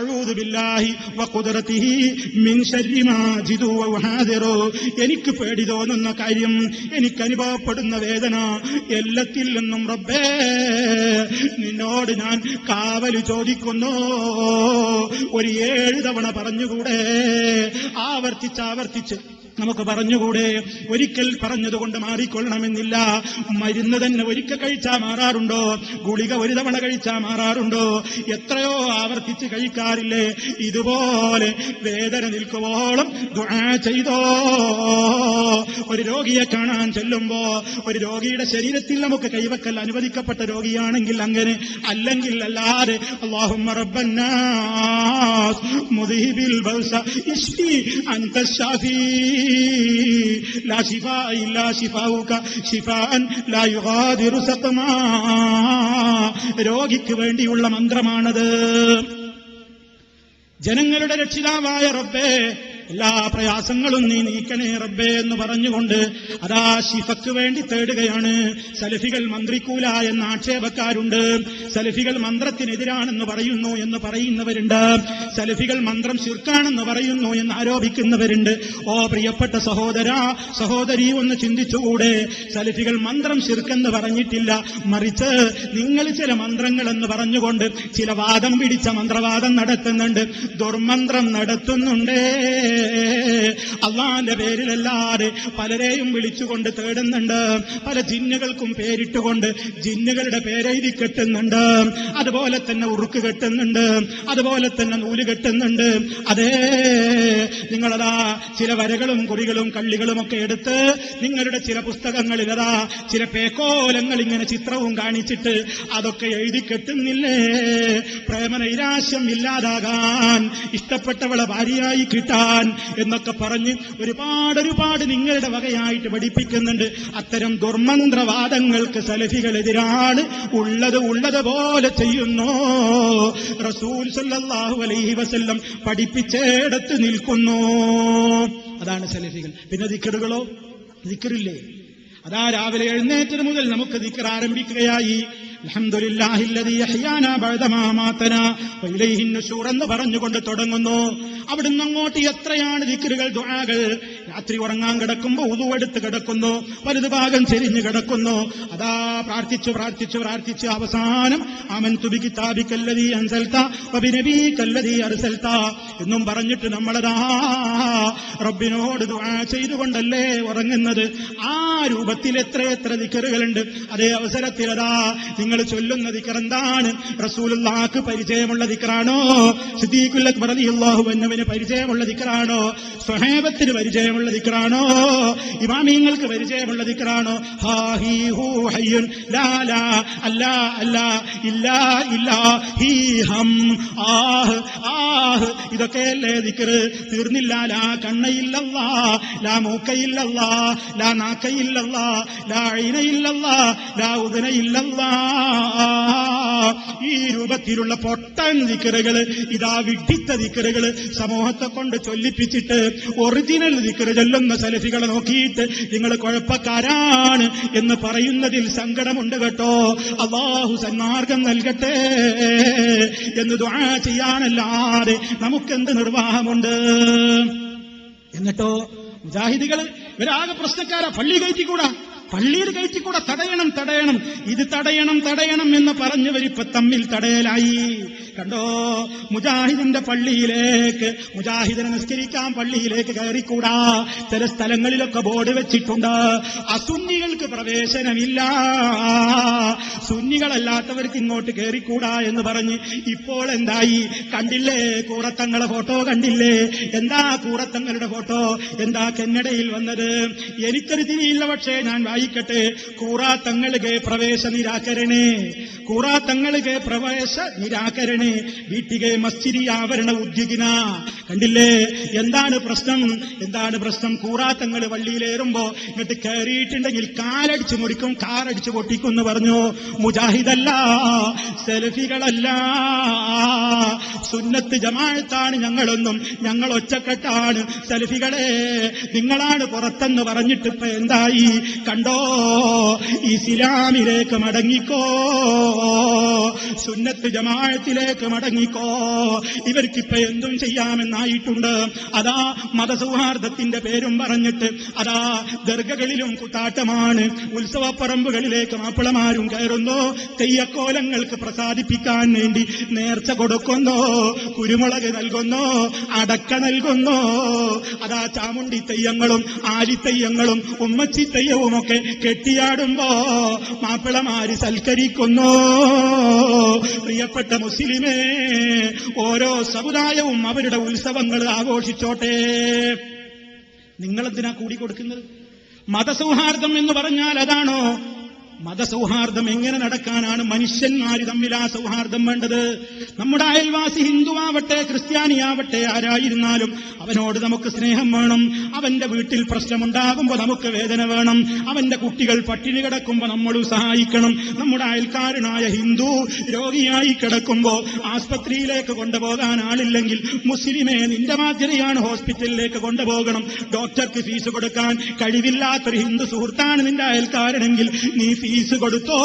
അഊദു ബില്ലാഹി മിൻ ശർരി എനിക്ക് പേടി തോന്നുന്ന കാര്യം എനിക്ക് അനുഭവപ്പെടുന്ന വേദന എല്ലത്തിൽ നിന്നും റബ്ബേ നിന്നോട് ഞാൻ കാവൽ ചോദിക്കുന്നു. ഒരു ഏഴ് തവണ പറഞ്ഞുകൂടെ? ആവർത്തിച്ച് ആവർത്തിച്ച് നമുക്ക് പറഞ്ഞുകൂടെ? ഒരിക്കൽ പറഞ്ഞതുകൊണ്ട് മാറിക്കൊള്ളണമെന്നില്ല. മരുന്ന് തന്നെ ഒരിക്കൽ കഴിച്ചാൽ മാറാറുണ്ടോ? ഗുളിക ഒരു തവണ കഴിച്ചാൽ മാറാറുണ്ടോ? എത്രയോ ആവർത്തിച്ച് കഴിക്കാറില്ലേ? ഇതുപോലെ വേദന നിൽക്കുവോളം ചെയ്തോ? ഒരു രോഗിയെ കാണാൻ ചെല്ലുമ്പോ ഒരു രോഗിയുടെ ശരീരത്തിൽ നമുക്ക് കൈവക്കൽ അനുവദിക്കപ്പെട്ട രോഗിയാണെങ്കിൽ അങ്ങനെ അല്ലെങ്കിൽ അല്ലാതെ ബൽസ ഇഷ്ഫി അൻത ഷാഫി شفاء ശിഫാ شفاؤك. شفاء ലാ യുഗാദിറു സഖമാ രോഗിക്ക് വേണ്ടിയുള്ള മന്ത്രമാണത്. ജനങ്ങളുടെ രക്ഷിതാവായ റബ്ബേ എല്ലാ പ്രയാസങ്ങളും നീ നീക്കണേ റബ്ബേ എന്ന് പറഞ്ഞുകൊണ്ട് അതാ ഷിഫക്ക് വേണ്ടി തേടുകയാണ്. സലഫികൾ മന്ത്രിക്കൂല എന്ന ആക്ഷേപക്കാരുണ്ട്. സലഫികൾ മന്ത്രത്തിനെതിരാണെന്ന് പറയുന്നു എന്ന് പറയുന്നവരുണ്ട്. സലഫികൾ മന്ത്രം ശിർക്കാണെന്ന് പറയുന്നു എന്ന് ആരോപിക്കുന്നവരുണ്ട്. ഓ പ്രിയപ്പെട്ട സഹോദര സഹോദരി ഒന്ന് ചിന്തിച്ചുകൂടെ. സലഫികൾ മന്ത്രം ശിർക്കെന്ന് പറഞ്ഞിട്ടില്ല. മറിച്ച് നിങ്ങൾ ചില മന്ത്രങ്ങൾ എന്ന് പറഞ്ഞുകൊണ്ട് ചില വാദം പിടിച്ച മന്ത്രവാദം നടത്തുന്നുണ്ട്. ദുർമന്ത്രം നടത്തുന്നുണ്ടേ. അള്ളാന്റെ പേരിലല്ലാതെ പലരെയും വിളിച്ചുകൊണ്ട് തേടുന്നുണ്ട്. പല ജിന്നുകൾക്കും പേരിട്ടുകൊണ്ട് ജിന്നുകളുടെ പേരെഴുതി കെട്ടുന്നുണ്ട്. അതുപോലെ തന്നെ ഉറുക്ക് കെട്ടുന്നുണ്ട്. അതുപോലെ തന്നെ നൂൽ കെട്ടുന്നുണ്ട്. അതേ നിങ്ങളതാ ചില വരകളും കുറികളും കള്ളികളും ഒക്കെ എടുത്ത് നിങ്ങളുടെ ചില പുസ്തകങ്ങളിൽ അതാ ചില പേക്കോലങ്ങൾ ഇങ്ങനെ ചിത്രവും കാണിച്ചിട്ട് അതൊക്കെ എഴുതി കെട്ടുന്നില്ലേ? പ്രേമനൈരാശ്യം ഇല്ലാതാകാൻ ഇഷ്ടപ്പെട്ടവളെ ഭാര്യയായി കിട്ടാൻ എന്നൊക്കെ പറഞ്ഞ് ഒരുപാട് ഒരുപാട് നിങ്ങളുടെ വകയായിട്ട് പഠിപ്പിക്കുന്നുണ്ട്. അത്തരം ദുർമന്ത്രവാദങ്ങൾക്ക് സലഫികളെതിരാണ് ഉള്ളത് ഉള്ളത് പോലെ ചെയ്യുന്നു. റസൂൽ സല്ലാഹു അലൈഹി വസല്ലം പഠിപ്പിച്ചേടത്ത് നിൽക്കുന്നു. അതാണ് സലഫികൾ. പിന്നെ ദിക്കറുകളോ? ദിക്കറില്ലേ? അതാ രാവിലെ എഴുന്നേറ്റത് മുതൽ നമുക്ക് ദിക്കർ ആരംഭിക്കുകയായി. എന്ന് പറഞ്ഞുകൊണ്ട് തുടങ്ങുന്നു. അവിടുന്ന് അങ്ങോട്ട് എത്രയാണ് ദിക്റുകൾ ദുആകൾ? രാത്രി ഉറങ്ങാൻ കിടക്കുമ്പോ ഉതുവെടുത്ത് കിടക്കുന്നു വലുത് ഭാഗം ചെരിഞ്ഞു കിടക്കുന്നു. അതാ പ്രാർത്ഥിച്ചു പ്രാർത്ഥിച്ചു പ്രാർത്ഥിച്ചു. അവസാനം അമൻ തുബി കിതാബിക്കല്ലതീ അൻസൽത്ത കല്ലതീ അറിസൽത്ത എന്നും പറഞ്ഞിട്ട് നമ്മളതാ റബ്ബിനോട് ദുആ ചെയ്തുകൊണ്ടല്ലേ ഉറങ്ങുന്നത്. ആ രൂപത്തിൽ എത്ര എത്ര ദിക്കറുകളുണ്ട്. അതേ അവസരത്തിൽ അതാ നിങ്ങൾ ചൊല്ലുന്ന ദിക്കറെന്താണ് റസൂലുള്ളാക്ക് പരിചയമുള്ള ദിക്കറാണോ? സിദ്ദീഖുൽ അക്ബർ അൻഹുവിന് പരിചയമുള്ള ദിക്കറാണോ? സ്വഹേബത്തിന് പരിചയമുള്ള ദിക്കറാണോ ഇമാമിയങ്ങൾക്ക് പരിചയമുള്ള ആഹ് ഇതൊക്കെയല്ലേ ദിക്കറ് തീർന്നില്ല. ലാ കണ്ണയില്ലല്ലാ ലാ മൂക്കയില്ലല്ലാ ലാ നാക്കയില്ലല്ലാ ലാ ഐനയില്ലല്ലാ ലാ ഉദനയില്ലല്ലാ. ഈ രൂപത്തിലുള്ള പൊട്ടൻ ദിക്കറുകൾ ഇതാ വിഡിത്ത ദിക്കറുകൾ സമൂഹത്തെ കൊണ്ട് ചൊല്ലിപ്പിച്ചിട്ട് ഒറിജിനൽ ദിക്കറ് ചൊല്ലുന്ന സലഫികളെ നോക്കിയിട്ട് നിങ്ങൾ കുഴപ്പക്കാരാണ് എന്ന് പറയുന്നതിൽ സങ്കടമുണ്ട് കേട്ടോ. അള്ളാഹു സന്മാർഗം നൽകട്ടെ എന്ന് ദുആ ചെയ്യാനല്ലാതെ നമുക്കെന്ത് നിർവാഹമുണ്ട്? എന്നിട്ടോ മുജാഹിദികൾ ഇവരാകെ പ്രശ്നക്കാരാ പള്ളി കയറ്റിക്കൂടാ. പള്ളിയിൽ കയറ്റിക്കൂടെ തടയണം തടയണം. ഇത് തടയണം തടയണം എന്ന് പറഞ്ഞവരിപ്പ തമ്മിൽ തടയലായി. കണ്ടോ? മുജാഹിദിന്റെ പള്ളിയിലേക്ക് മുജാഹിദിനെ നിസ്കരിക്കാൻ പള്ളിയിലേക്ക് കയറിക്കൂടാ. ചില സ്ഥലങ്ങളിലൊക്കെ ബോർഡ് വെച്ചിട്ടുണ്ട്. അസുന്നികൾക്ക് പ്രവേശനമില്ല. സുന്നികളല്ലാത്തവർക്ക് ഇങ്ങോട്ട് കയറിക്കൂടാ എന്ന് പറഞ്ഞ് ഇപ്പോൾ എന്തായി? കണ്ടില്ലേ? കൂറത്തങ്ങളെ ഫോട്ടോ കണ്ടില്ലേ? എന്താ കൂറത്തങ്ങളുടെ ഫോട്ടോ? എന്താ കെന്നഡയിൽ വന്നത്? എനിക്കൊരു തിരിയില്ല പക്ഷേ ഞാൻ വായിക്കട്ടെ. കൂറാത്തങ്ങൾക്ക് പ്രവേശ നിരാകരണേ കൂറാത്തങ്ങൾക്ക് പ്രവേശ നിരാകരണേ വീട്ടിಗೆ മസ്ജിരി ആവരണ ഉദ്യോഗിന. കണ്ടില്ലേ? എന്താണ് പ്രശ്നം? എന്താണ് പ്രശ്നം? കൂറാത്തങ്ങൾ വള്ളിയിലേറുമ്പോ എന്നിട്ട് കയറിയിട്ടുണ്ടെങ്കിൽ കാലടിച്ചു മുറിക്കും കാറടിച്ചു പൊട്ടിക്കും എന്ന് പറഞ്ഞു. മുജാഹിദല്ല സെൽഫികളല്ല. സുന്നത്ത് ജമാഴത്താണ് ഞങ്ങളൊന്നും. ഞങ്ങൾ ഒറ്റക്കെട്ടാണ് സെൽഫികളെ. നിങ്ങളാണ് പുറത്തെന്ന് പറഞ്ഞിട്ട് എന്തായി? കണ്ടോ? ഇസ്ലാമിലേക്ക് മടങ്ങിക്കോ. സുന്നത്ത് ജമാഴത്തിലേക്ക് സൗഹാർദ്ദത്തിലേക്ക് മടങ്ങിക്കോ. ഇവർക്കിപ്പോ എന്തും ചെയ്യാമെന്നായിട്ടുണ്ട്. അതാ മതസൗഹാർദ്ദത്തിന്റെ പേരും പറഞ്ഞിട്ട് അതാ ദർഗകളിലും കുത്താട്ടമാണ്. ഉത്സവപ്പറമ്പുകളിലേക്ക് മാപ്പിളമാരും കയറുന്നു. തെയ്യക്കോലങ്ങൾക്ക് പ്രസാദിപ്പിക്കാൻ വേണ്ടി നേർച്ച കൊടുക്കുന്നു. കുരുമുളക് നൽകുന്നു. അടക്ക നൽകുന്നു. അതാ ചാമുണ്ടി തെയ്യങ്ങളും ആലിത്തെയ്യങ്ങളും ഉമ്മച്ചി തെയ്യവുമൊക്കെ കെട്ടിയാടുമ്പോ മാപ്പിളമാര് സൽക്കരിക്കുന്നു. പ്രിയപ്പെട്ട മുസ്ലിമേ ഓരോ സമുദായവും അവരുടെ ഉത്സവങ്ങൾ ആഘോഷിച്ചോട്ടെ. നിങ്ങളെന്തിനാ കൂടി കൊടുക്കുന്നത്? മതസൗഹാർദ്ദം എന്ന് പറഞ്ഞാൽ അതാണോ? മതസൗഹാർദ്ദം എങ്ങനെ നടക്കാനാണ് മനുഷ്യന്മാര് തമ്മിൽ ആ സൗഹാർദ്ദം വേണ്ടത്? നമ്മുടെ അയൽവാസി ഹിന്ദുവാവട്ടെ ക്രിസ്ത്യാനിയാവട്ടെ ആരായിരുന്നാലും അവനോട് നമുക്ക് സ്നേഹം വേണം. അവന്റെ വീട്ടിൽ പ്രശ്നമുണ്ടാകുമ്പോൾ നമുക്ക് വേദന വേണം. അവന്റെ കുട്ടികൾ പട്ടിണി കിടക്കുമ്പോൾ നമ്മളും സഹായിക്കണം. നമ്മുടെ അയൽക്കാരനായ ഹിന്ദു രോഗിയായി കിടക്കുമ്പോൾ ആസ്പത്രിയിലേക്ക് കൊണ്ടുപോകാൻ ആളില്ലെങ്കിൽ മുസ്ലിമേ നിന്റെ മാതിരിയാണ് ഹോസ്പിറ്റലിലേക്ക് കൊണ്ടുപോകണം. ഡോക്ടർക്ക് ഫീസ് കൊടുക്കാൻ കഴിവില്ലാത്തൊരു ഹിന്ദു സുഹൃത്താണ് നിന്റെ അയൽക്കാരനെങ്കിൽ നീ കൊടുത്തോ?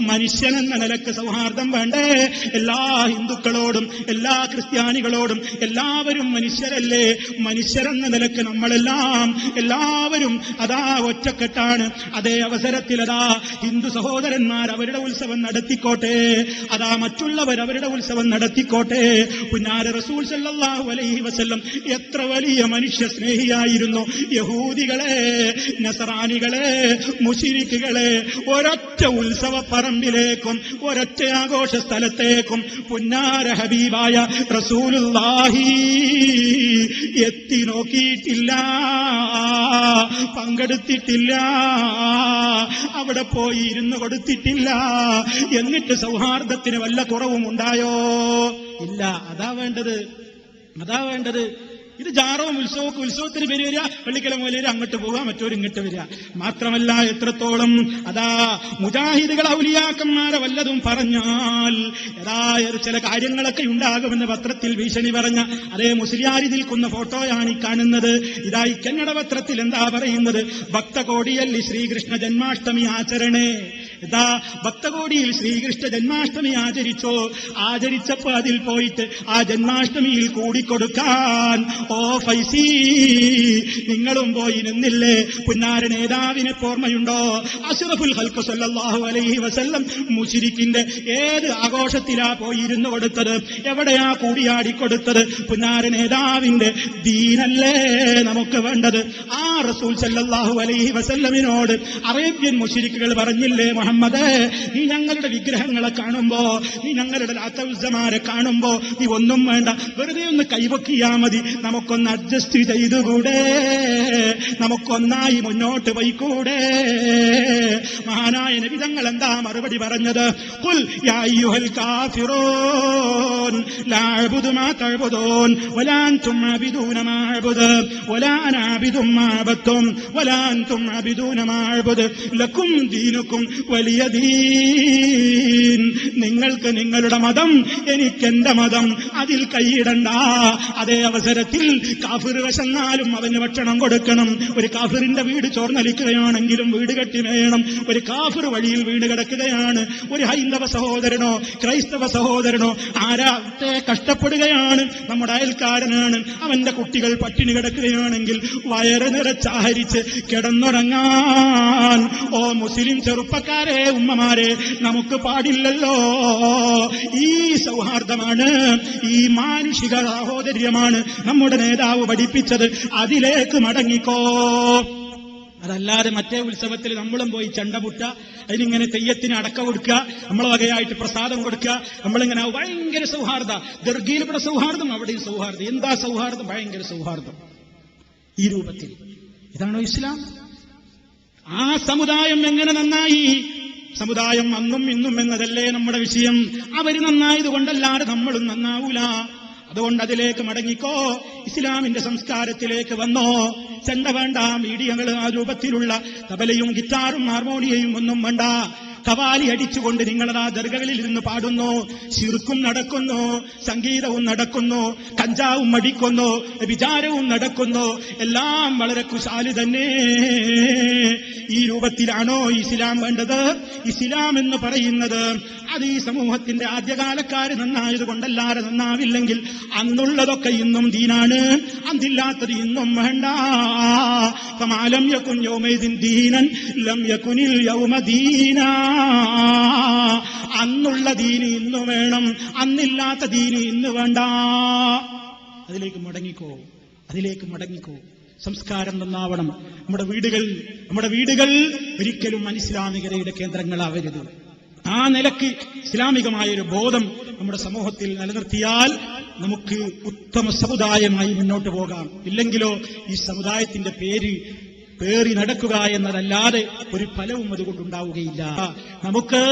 മനുഷ്യനെന്ന നിലയ്ക്ക് സൗഹാർദ്ദം വേണ്ടേ? എല്ലാ ഹിന്ദുക്കളോടും എല്ലാ ക്രിസ്ത്യാനികളോടും എല്ലാവരും മനുഷ്യരല്ലേ? മനുഷ്യരെന്ന നിലയ്ക്ക് നമ്മളെല്ലാം എല്ലാവരും അതാ ഒറ്റക്കെട്ടാണ്. അതേ അവസരത്തിൽ അതാ ഹിന്ദു സഹോദരന്മാർ അവരുടെ ഉത്സവം നടത്തിക്കോട്ടെ. അതാ മറ്റുള്ളവർ അവരുടെ ഉത്സവം നടത്തിക്കോട്ടെ. പുന്നാര റസൂൽ സല്ലല്ലാഹു അലൈഹി വസല്ലം എത്ര വലിയ മനുഷ്യ സ്നേഹിയായിരുന്നു യഹൂദികളെ നസറാനികളെ മുഷിരിക്കുകളെ ഒരൊറ്റ ഉത്സവ പറമ്പിലേക്കും ഒരൊറ്റ ആഘോഷ സ്ഥലത്തേക്കും പുന്നാര ഹബീബായ റസൂലുല്ലാഹി എത്തി നോക്കിയിട്ടില്ല പങ്കെടുത്തിട്ടില്ല അവിടെ പോയി ഇരുന്ന് കൊടുത്തിട്ടില്ല. എന്നിട്ട് സൗഹാർദ്ദത്തിന് വല്ല കുറവും ഉണ്ടായോ ഇല്ല അതാ വേണ്ടത് അതാ വേണ്ടത്. ഇത് ജാറവും ഉത്സവവും ഉത്സവത്തിന് പേര് വരിക. വെള്ളിക്കല അങ്ങോട്ട് പോവുക മറ്റൊരു ഇങ്ങോട്ട് വരിക. മാത്രമല്ല എത്രത്തോളം അതാ മുജാഹിദുകൾ ഔലിയാക്കന്മാരെ വല്ലതും പറഞ്ഞാൽ ഏതായ ചില കാര്യങ്ങളൊക്കെ ഉണ്ടാകുമെന്ന് പത്രത്തിൽ ഭീഷണി പറഞ്ഞ അതേ മുസ്ലിയാരി നിൽക്കുന്ന ഫോട്ടോയാണ് ഈ കാണുന്നത്. ഇതായി കന്നഡ പത്രത്തിൽ എന്താ പറയുന്നത്? ഭക്തകോടിയല്ലി ശ്രീകൃഷ്ണ ജന്മാഷ്ടമി ആചരണേ. ഇതാ ഭക്തകോടിയിൽ ശ്രീകൃഷ്ണ ജന്മാഷ്ടമി ആചരിച്ചോ? ആചരിച്ചപ്പോ അതിൽ പോയിട്ട് ആ ജന്മാഷ്ടമിയിൽ കൂടിക്കൊടുക്കാൻ നിങ്ങളും പോയി നിന്നില്ലേ? പുന്നാര നേതാവിനെ ഓർമ്മയുണ്ടോ? അഷറഫുൽ ഹൽക്ക് സല്ലാഹു അലൈഹി വസല്ലം മുഷിരിക്കിന്റെ ഏത് ആഘോഷത്തിലാ പോയിരുന്നു കൊടുത്തത്? എവിടെയാ കൂടിയാടിക്കൊടുത്തത് പുന്നാര നേതാവിന്റെ ദീനല്ലേ നമുക്ക് വേണ്ടത്? ആ റസൂൽ സല്ലാഹു അലൈഹി വസല്ലമിനോട് അറേബ്യൻ മുഷിരിക്കുകൾ പറഞ്ഞില്ലേ മുഹമ്മദ് നീ ഞങ്ങളുടെ വിഗ്രഹങ്ങളെ കാണുമ്പോ നീ ഞങ്ങളുടെ ലാത്തവുസമാരെ കാണുമ്പോ നീ ഒന്നും വേണ്ട. വെറുതെ ഒന്ന് കൈവക്കിയാ മതി. നമുക്കൊന്ന് അഡ്ജസ്റ്റ് ചെയ്തുകൂടെ? നമുക്കൊന്നായി മുന്നോട്ട് പോയിക്കൂടെ? മഹാനായ നബിതങ്ങൾ എന്താ മറുപടി പറഞ്ഞത്? കുൽ മാ വലിയ നിങ്ങൾക്ക് നിങ്ങളുടെ മതം എനിക്കെന്റെ മതം അതിൽ കൈയിടണ്ട അതേ അവസരത്തിൽ കാഫിർ വശന്നാലും അവന് ഭക്ഷണം കൊടുക്കണം. ഒരു കാഫിറിന്റെ വീട് ചോർന്നലിക്കുകയാണെങ്കിലും വീട് കെട്ടി വേണം. ഒരു കാഫിർ വഴിയിൽ വീട് കിടക്കുകയാണ്. ഒരു ഹൈന്ദവ സഹോദരനോ ക്രൈസ്തവ സഹോദരനോ ആരാത്തെ കഷ്ടപ്പെടുകയാണ്? നമ്മുടെ അയൽക്കാരനാണ്. അവന്റെ കുട്ടികൾ പട്ടിണി കിടക്കുകയാണെങ്കിൽ വയറ് നിറച്ചാഹരിച്ച് കിടന്നുറങ്ങാൻ. ഓ മുസ്ലിം ചെറുപ്പക്കാരെ ഉമ്മമാരെ നമുക്ക് പാടില്ലല്ലോ. ഈ സൗഹാർദ്ദമാണ് ഈ മാനുഷിക സാഹോദര്യമാണ് നമ്മുടെ നേതാവ് പഠിപ്പിച്ചത് അതിലേക്ക് മടങ്ങിക്കോ. അതല്ലാതെ മറ്റേ ഉത്സവത്തിൽ നമ്മളും പോയി ചണ്ടമുട്ട അതിനിങ്ങനെ തെയ്യത്തിന് അടക്ക കൊടുക്കുക നമ്മളെ വകയായിട്ട് പ്രസാദം കൊടുക്കുക നമ്മളിങ്ങനെ ഭയങ്കര സൗഹാർദ്ദ. ദർഗിയിൽ ഇവിടെ സൗഹാർദ്ദം അവിടെയും സൗഹാർദ്ദം. എന്താ സൗഹാർദ്ദം? ഭയങ്കര സൗഹാർദ്ദം. ഈ രൂപത്തിൽ. ഇതാണോ ഇസ്ലാം? ആ സമുദായം എങ്ങനെ നന്നായി? സമുദായം അന്നും ഇന്നും എന്നതല്ലേ നമ്മുടെ വിഷയം. അവർ നന്നായത് കൊണ്ടല്ലാതെ നമ്മളും നന്നാവൂല. അതുകൊണ്ട് അതിലേക്ക് മടങ്ങിക്കോ. ഇസ്ലാമിന്റെ സംസ്കാരത്തിലേക്ക് വന്നോ. ചെണ്ട വേണ്ട മീഡിയങ്ങൾ ആ രൂപത്തിലുള്ള തബലയും ഗിറ്റാറും ഹാർമോണിയയും ഒന്നും വേണ്ട. കവാലി അടിച്ചുകൊണ്ട് ആ ദർഗകളിൽ ഇരുന്ന് പാടുന്നു. ശിർക്കും നടക്കുന്നു സംഗീതവും നടക്കുന്നു കഞ്ചാവും അടിക്കുന്നു വിചാരവും നടക്കുന്നു. എല്ലാം വളരെ കുശാലി തന്നെ. ഈ രൂപത്തിലാണോ ഇസ്ലാം വേണ്ടത്? ഇസ്ലാം എന്ന് പറയുന്നത് അത് ഈ സമൂഹത്തിന്റെ ആദ്യകാലക്കാര് നന്നായത് കൊണ്ടല്ലാതെ നന്നാവില്ലെങ്കിൽ അന്നുള്ളതൊക്കെ ഇന്നും ദീനാണ്. അന്നില്ലാത്തത് ഇന്നും വേണ്ട. യകുൻ യൗമൈദിൻ ദീനൻ ലം യകുനിൽ യൗമ ദീന. അന്നുള്ള ദീന് ഇന്ന് വേണം അന്നില്ലാത്ത ദീന് ഇന്ന് വേണ്ട. അതിലേക്ക് മടങ്ങിക്കോ അതിലേക്ക് മടങ്ങിക്കോ. സംസ്കാരം നന്നാവണം. നമ്മുടെ വീടുകൾ നമ്മുടെ വീടുകൾ ഒരിക്കലും അനിസ്ലാമികതയുടെ കേന്ദ്രങ്ങളാവരുത്. ആ നിലയ്ക്ക് ഇസ്ലാമികമായ ഒരു ബോധം നമ്മുടെ സമൂഹത്തിൽ നിലനിർത്തിയാൽ നമുക്ക് ഉത്തമ സമുദായമായി മുന്നോട്ട് പോകാം. ഇല്ലെങ്കിലോ ഈ സമുദായത്തിന്റെ പേര് പേറി നടക്കുക എന്നതല്ലാതെ ഒരു ഫലവും അതുകൊണ്ടുണ്ടാവുകയില്ല. നമുക്ക്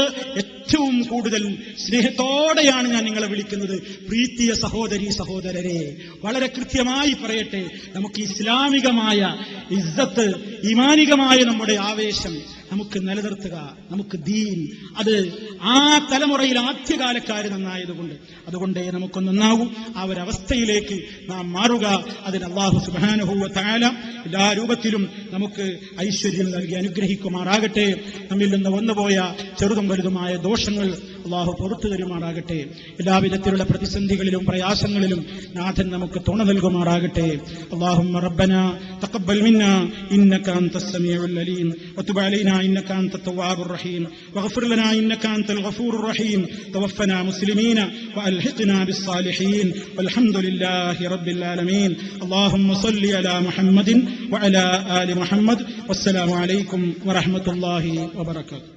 ഏറ്റവും കൂടുതൽ സ്നേഹത്തോടെയാണ് ഞാൻ നിങ്ങളെ വിളിക്കുന്നത്. പ്രീതിയ സഹോദരി സഹോദരരെ വളരെ കൃത്യമായി പറയട്ടെ. നമുക്ക് ഇസ്ലാമികമായ ഇസ്സത്ത് ഇമാനികമായ നമ്മുടെ ആവേശം നമുക്ക് നിലനിർത്തുക. നമുക്ക് ദീൻ. അത് ആ തലമുറയിൽ ആദ്യകാലക്കാർ നന്നായതുകൊണ്ട്. അതുകൊണ്ടേ നമുക്ക് നന്നാവൂ ആ ഒരവസ്ഥയിലേക്ക് നാം മാറുക. അതിന് അള്ളാഹു സുബാനുഭൂവ താല എല്ലാ രൂപത്തിലും നമുക്ക് ഐശ്വര്യം നൽകി അനുഗ്രഹിക്കുമാറാകട്ടെ. നമ്മിൽ നിന്ന് വന്നുപോയ ചെറുതും വലുതുമായ ദോഷങ്ങൾ അള്ളാഹു പുറത്തു തരുമാറാകട്ടെ എല്ലാവിധത്തിലുള്ള പ്രതിസന്ധികളിലും പ്രയാസങ്ങളിലും നാഥൻ നമുക്ക് തുണ നൽകുമാറാകട്ടെ اللهم ربنا تقبل منا انك انت السميع العليم وتب علينا انك انت التواب الرحيم واغفر لنا انك انت الغفور الرحيم توفنا مسلمين والحقنا بالصالحين والحمد لله رب العالمين اللهم صل على محمد وعلى ال محمد والسلام عليكم ورحمه الله وبركاته